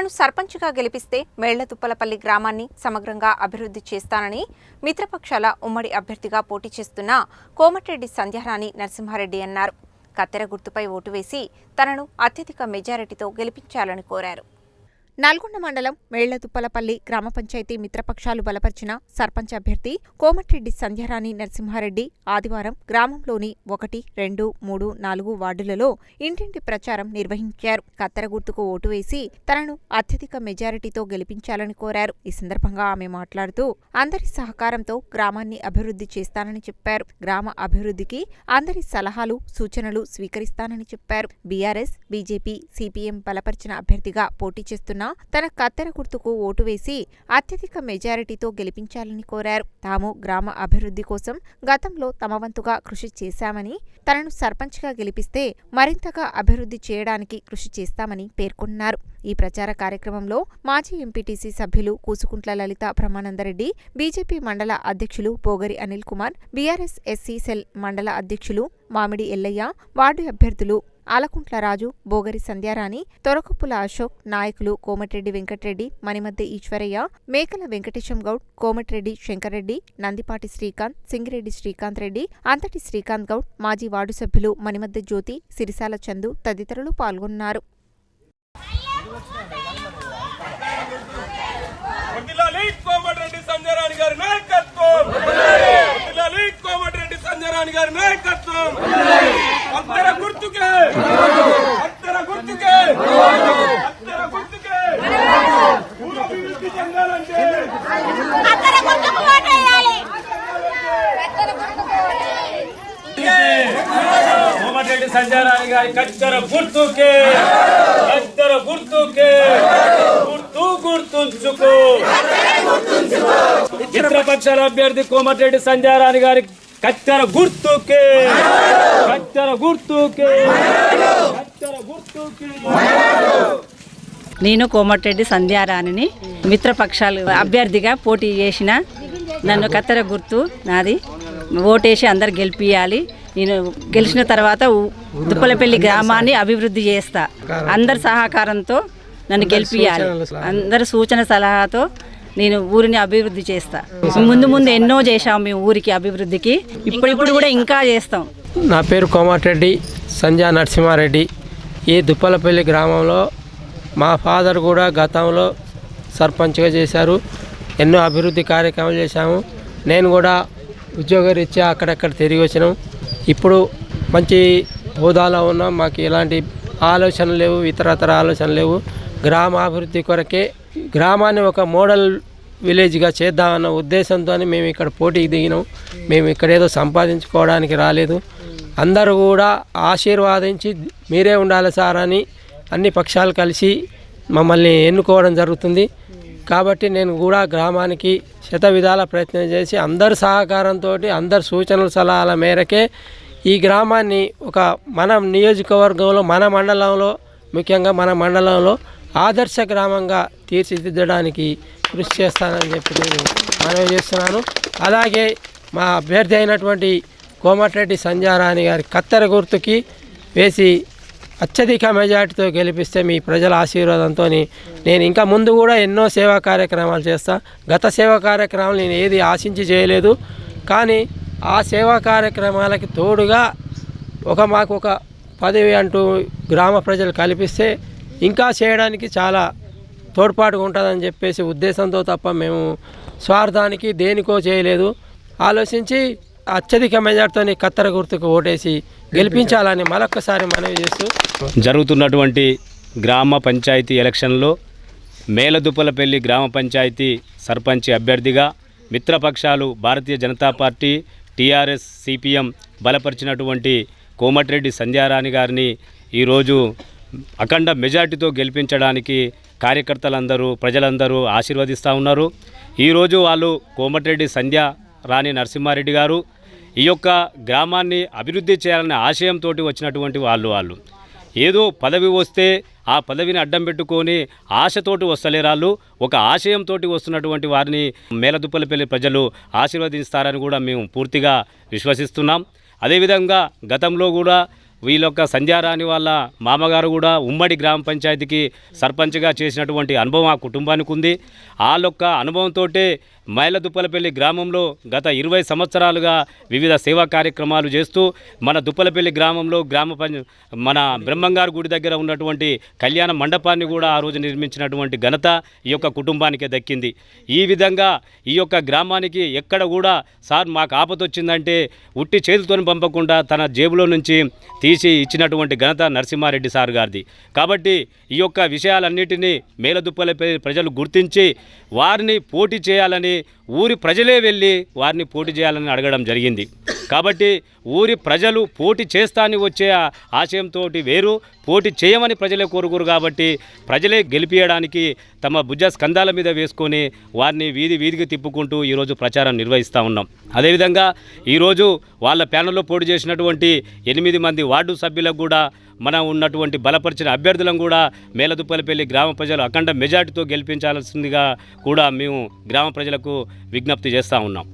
తనను సర్పంచ్గా గెలిపిస్తే మేళ్ళతుప్పలపల్లి గ్రామాన్ని సమగ్రంగా అభివృద్ధి చేస్తానని మిత్రపక్షాల ఉమ్మడి అభ్యర్థిగా పోటీ చేస్తున్న కోమటిరెడ్డి సంధ్యారాణి నరసింహారెడ్డి అన్నారు. కత్తెర గుర్తుపై ఓటు వేసి తనను అత్యధిక మెజారిటీతో గెలిపించాలని కోరారు. నల్గొండ మండలం మేళ్ళతుప్పలపల్లి గ్రామ పంచాయతీ మిత్రపక్షాలు బలపరిచిన సర్పంచ్ అభ్యర్థి కోమటిరెడ్డి సంధ్యారాణి నరసింహారెడ్డి ఆదివారం గ్రామంలోని ఒకటి రెండు మూడు నాలుగు వార్డులలో ఇంటింటి ప్రచారం నిర్వహించారు. కత్తెర గుర్తుకు ఓటు వేసి తనను అత్యధిక మెజారిటీతో గెలిపించాలని కోరారు. ఈ సందర్భంగా ఆమె మాట్లాడుతూ అందరి సహకారంతో గ్రామాన్ని అభివృద్ధి చేస్తానని చెప్పారు. గ్రామ అభివృద్ధికి అందరి సలహాలు సూచనలు స్వీకరిస్తానని చెప్పారు. బీఆర్ఎస్ బీజేపీ సిపిఎం బలపరిచిన అభ్యర్థిగా పోటీ చేస్తున్న తన కత్తెర గుర్తుకు ఓటు వేసి అత్యధిక మెజారిటీతో గెలిపించాలని కోరారు. తాము గ్రామ అభివృద్ధి కోసం గతంలో తమ వంతుగా కృషి చేశామని తనను సర్పంచ్గా గెలిపిస్తే మరింతగా అభివృద్ధి చేయడానికి కృషి చేస్తామని పేర్కొన్నారు. ఈ ప్రచార కార్యక్రమంలో మాజీ ఎంపీటీసీ సభ్యులు కూసుకుంట్ల లలిత బ్రహ్మానందరెడ్డి బీజేపీ మండల అధ్యక్షులు Pogari Anil Kumar BRS SC cell మండల అధ్యక్షులు మామిడి ఎల్లయ్య వార్డు అభ్యర్థులు ఆలకుంట్ల రాజు బోగరి సంధ్యారాణి తొరకపుల అశోక్ నాయకులు కోమటిరెడ్డి వెంకటరెడ్డి మణిమద్దె ఈశ్వరయ్య మేకల వెంకటేశం గౌడ్ కోమటిరెడ్డి శంకర్రెడ్డి నందిపాటి శ్రీకాంత్ సింగిరెడ్డి శ్రీకాంత్ రెడ్డి అంతటి శ్రీకాంత్ గౌడ్ మాజీ వార్డు సభ్యులు మణిమద్దె జ్యోతి సిరిసాల చందు తదితరులు పాల్గొన్నారు వడ్డిలాలి కోమటిరెడ్డి సంజయరాణి గారి నాయకత్వం వడ్డిలాలి కోమటిరెడ్డి సంజయరాణి గారి నాయకత్వం అత్తర గుర్తుకే అత్తర గుర్తుకే అత్తర గుర్తుకే ఊరు అభివృద్ధి చెందాలంటే అక్కడ గుర్తుకు ఓటేయాలి కోమటిరెడ్డి సంజయరాణి గారి కచ్చర గుర్తుకే కచ్చర గుర్తుకే గుర్తు గుర్తుంచుకో. మిత్రపక్షాల అభ్యర్థి కోమటిరెడ్డి సంజయరాణి గారి కచ్చర గుర్తుకే కచ్చర గుర్తుకే కచ్చర గుర్తుకే. నేను కోమటిరెడ్డి సంధ్యారాణిని మిత్రపక్షాలు అభ్యర్థిగా పోటీ చేసిన నన్ను కత్తెర గుర్తు నాది. ఓటేసి అందరు గెలిపియాలి. నేను గెలిచిన తర్వాత దుప్పలపల్లి గ్రామాన్ని అభివృద్ధి చేస్తా. అందరి సహకారంతో నన్ను గెలిపియాలి. అందరి సూచన సలహాతో నేను ఊరిని అభివృద్ధి చేస్తా. ముందు ముందు ఎన్నో చేశాం మేము ఊరికి అభివృద్ధికి. ఇప్పుడు ఇప్పుడు కూడా ఇంకా చేస్తాం. నా పేరు కోమటిరెడ్డి సంజా నరసింహారెడ్డి. ఈ దుప్పలపల్లి గ్రామంలో మా ఫాదర్ కూడా గతంలో సర్పంచ్గా చేశారు. ఎన్నో అభివృద్ధి కార్యక్రమాలు చేశాము. నేను కూడా ఉద్యోగరీత్యా అక్కడక్కడ తిరిగి వచ్చినాం. ఇప్పుడు మంచి హోదాలో ఉన్నాం మాకు ఎలాంటి ఆలోచనలు లేవు ఇతరతర ఆలోచనలు లేవు. గ్రామ అభివృద్ధి కొరకే గ్రామాన్ని ఒక మోడల్ విలేజ్గా చేద్దామన్న ఉద్దేశంతో మేము ఇక్కడ పోటీకి దిగినాం. మేము ఇక్కడ ఏదో సంపాదించుకోవడానికి రాలేదు. అందరూ కూడా ఆశీర్వాదించి మీరే ఉండాలి సార్ అని అన్ని పక్షాలు కలిసి మమ్మల్ని ఎన్నుకోవడం జరుగుతుంది. కాబట్టి నేను కూడా గ్రామానికి శత విధాల ప్రయత్నం చేసి అందరి సహకారంతో అందరి సూచనల సలహాల మేరకే ఈ గ్రామాన్ని ఒక మన నియోజకవర్గంలో మన మండలంలో ముఖ్యంగా మన మండలంలో ఆదర్శ గ్రామంగా తీర్చిదిద్దడానికి కృషి చేస్తానని చెప్పి నేను మనవి చేస్తున్నాను. అలాగే మా అభ్యర్థి అయినటువంటి కోమటిరెడ్డి సంజారాణి గారి కత్తెర గుర్తుకి వేసి అత్యధిక మెజార్టీతో గెలిపిస్తే మీ ప్రజల ఆశీర్వాదంతో నేను ఇంకా ముందు కూడా ఎన్నో సేవా కార్యక్రమాలు చేస్తా. గత సేవా కార్యక్రమాలు నేను ఏది ఆశించి చేయలేదు. కానీ ఆ సేవా కార్యక్రమాలకి తోడుగా ఒక మాకు ఒక పదవి అంటూ గ్రామ ప్రజలు కల్పిస్తే ఇంకా చేయడానికి చాలా తోడ్పాటుగా ఉంటుందని చెప్పేసి ఉద్దేశంతో తప్ప మేము స్వార్థానికి దేనికో చేయలేదు. ఆలోచించి అత్యధిక మెజార్టీతో కత్తెర గుర్తుకు ఓటేసి గెలిపించాలని మరొక్కసారి మనవి చేస్తూ జరుగుతున్నటువంటి గ్రామ పంచాయతీ ఎలక్షన్లో మేలదుప్పలపల్లి గ్రామ పంచాయతీ సర్పంచ్ అభ్యర్థిగా మిత్రపక్షాలు Bharatiya Janata party TRS CPM బలపరిచినటువంటి Komatireddy Sandhyarani గారిని ఈరోజు అఖండ మెజార్టీతో గెలిపించడానికి కార్యకర్తలందరూ ప్రజలందరూ ఆశీర్వదిస్తూ ఉన్నారు. ఈరోజు వాళ్ళు కోమటిరెడ్డి సంధ్య రాణి నరసింహారెడ్డి గారు ఈ యొక్క గ్రామాన్ని అభివృద్ధి చేయాలనే ఆశయంతో వచ్చినటువంటి వాళ్ళు వాళ్ళు. ఏదో పదవి వస్తే ఆ పదవిని అడ్డం పెట్టుకొని ఆశతోటి వస్తలేరాళ్ళు ఒక ఆశయంతో వస్తున్నటువంటి వారిని మేలదుప్పలపల్లి ప్రజలు ఆశీర్వదిస్తారని కూడా మేము పూర్తిగా విశ్వసిస్తున్నాం. అదేవిధంగా గతంలో కూడా వీళ్ళొక్క సంధ్యారాణి వాళ్ళ మామగారు కూడా ఉమ్మడి గ్రామ పంచాయతీకి సర్పంచ్గా చేసినటువంటి అనుభవం ఆ కుటుంబానికి ఉంది. వాళ్ళొక్క అనుభవంతో మైలదుప్పలపల్లి గ్రామంలో గత ఇరవై సంవత్సరాలుగా వివిధ సేవా కార్యక్రమాలు చేస్తూ మన దుప్పలపల్లి గ్రామంలో గ్రామ మన బ్రహ్మంగారు గుడి దగ్గర ఉన్నటువంటి కళ్యాణ మండపాన్ని కూడా ఆ రోజు నిర్మించినటువంటి ఘనత ఈ యొక్క కుటుంబానికే దక్కింది. ఈ విధంగా ఈ యొక్క గ్రామానికి ఎక్కడ కూడా సార్ మాకు ఆపతొచ్చిందంటే ఉట్టి చేతులతోని పంపకుండా తన జేబులో నుంచి తీసి ఇచ్చినటువంటి ఘనత నరసింహారెడ్డి సార్ గారిది. కాబట్టి ఈ యొక్క విషయాలన్నిటినీ మేలదుప్పలపల్లి ప్రజలు గుర్తించి వారిని పోటీ చేయాలని ఊరి ప్రజలే వెళ్ళి వారిని పోటీ చేయాలని అడగడం జరిగింది. కాబట్టి ఊరి ప్రజలు పోటీ చేస్తా అని వచ్చే ఆశయంతో వేరు పోటీ చేయమని ప్రజలే కోరుకోరు కాబట్టి ప్రజలే గెలిపించడానికి తమ భుజ స్కంధాల మీద వేసుకొని వారిని వీధి వీధికి తిప్పుకుంటూ ఈరోజు ప్రచారం నిర్వహిస్తూ ఉన్నాం. అదేవిధంగా ఈరోజు వాళ్ళ ప్యానల్లో పోటీ చేసినటువంటి ఎనిమిది మంది వార్డు సభ్యులకు కూడా మనం ఉన్నటువంటి బలపరిచిన అభ్యర్థులను కూడా మేలదుప్పలపల్లి గ్రామ ప్రజలు అఖండ మెజార్టీతో గెలిపించాల్సిందిగా కూడా మేము గ్రామ ప్రజలకు విజ్ఞప్తి చేస్తూ ఉన్నాం.